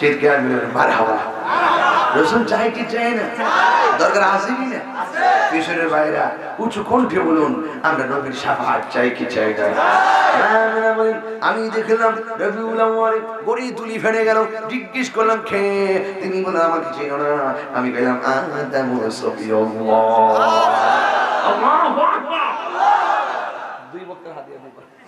চিৎকার মিলে মার হাওয়া রসুন চাই কি চাই না দরকার আছে কি না কিশোরের ভাইরা উঁচু কণ্ঠে বলুন আমরা নবীর সাফাত চাই কি চাই না আমি দেখলাম রবিউল আউয়াল গড়ি তুলি ফেলে গেল জিজ্ঞেস করলাম খেয়ে তিনি বলে আমাকে চিনো না আমি গেলাম আদামু সফিউল্লাহ আল্লাহু আকবার দুই বক্তার হাতে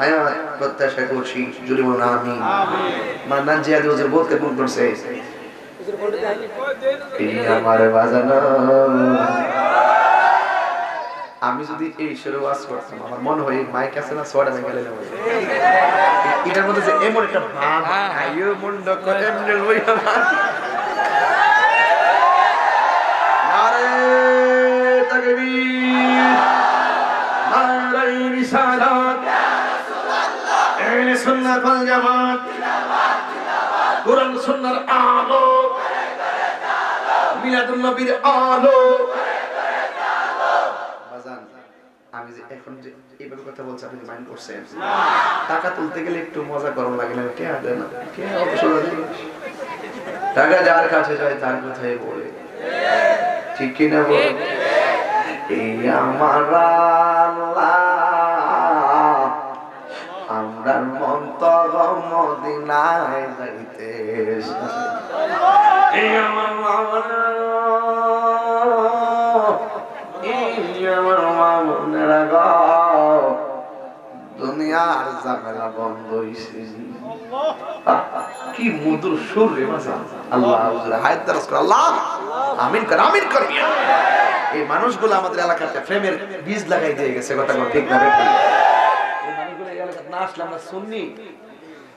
হায়াত প্রত্যাশা করছি জুড়ে বলুন কবুল করছে। আমার বাজানো। আমি যদি এই সুরে ওয়াজ করতাম আমার মনে হয় মাইক আছে না সোয়াটা আমি গেলে। এটার মধ্যে যে এমন একটা ভাব আয়ো মুন্ড করে এমনি লইয়া নারে তাকবীর নারে রিসালাত আহলে সুন্নাত ওয়াল জামাত। কোরআন সুন্নাহর আলো। মিলাদুন নবীর আলো। আমি যে এখন যে এইভাবে কথা বলছি, আপনি মাইন্ড করছেন? টাকা তুলতে গেলে একটু মজা করার লাগে না, কে না? কে অবসর টাকা যার কাছে যায়, তার কথাই বলে। ঠিক কি না বলে? এই আমার আল্লাহ মদিনায় যাইতে এই আমার মামলা এই আমার মামুনেরা গো। দুনিয়ার ঝামেলা বন্ধ হইছে। কি মধুর সুর রে আল্লাহ হায়াত দারাজ কর আল্লাহ আমিন কর আমিন কর। এই মানুষগুলো আমাদের এলাকাতে প্রেমের বীজ লাগাই দিয়ে গেছে কথা ঠিক না এই মানুষগুলো এই এলাকাতে না আসলে আমরা শুননি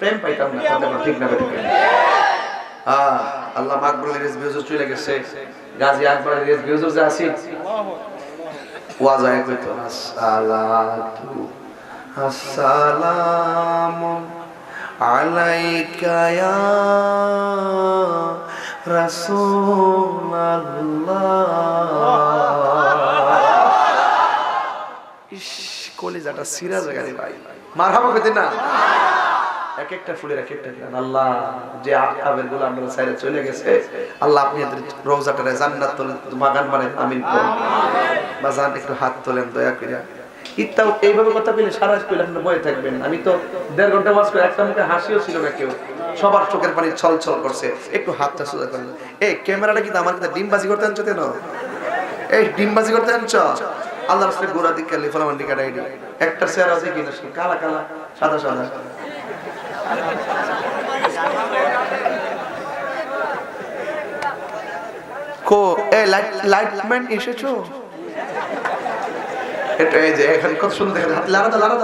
প্রেম পাইতাম না কথা বল ঠিক না ভাই? আহ, আল্লাহ মাকবুলের রেজবি হুজুর চলে গেছে। গাজী আকবরের রেজবি হুজুর যে আছি। ওয়াজ আয় কইতো আসসালাতু আসসালামু আলাইকা ইয়া রাসূলুল্লাহ। কলিজাটা ভাই। মারহাবা কইতে না? এক একটা ফুলের এক একটা আল্লাহ যে গুলো আমরা চলে গেছে। আল্লাহ আপনি এদের বাগান আমিন করুন। বাজান একটু হাত তোলেন, দয়া করে এইভাবে কথা বলে সারা স্কুল আপনি বয়ে থাকবেন। আমি তো দেড় ঘণ্টা করে একটা মুখে হাসিও ছিল না কেউ। সবার চোখের পানি ছল ছল করছে। একটু হাতটা সোজা করেন। এই ক্যামেরাটা কিন্তু আমার কাছে ডিমবাজি করতে আনছো কেন? এই ডিমবাজি করতে আনছো? আল্লাহ রাসূলের গোড়া দিকে একটা চেয়ার আছে কিনা কালা কালা, সাদা সাদা। কো এ লাইট লাইটম্যান এসেছ? এটা এই যে এখানে কত সুন্দর দেখা হাত লাড়া লাড়া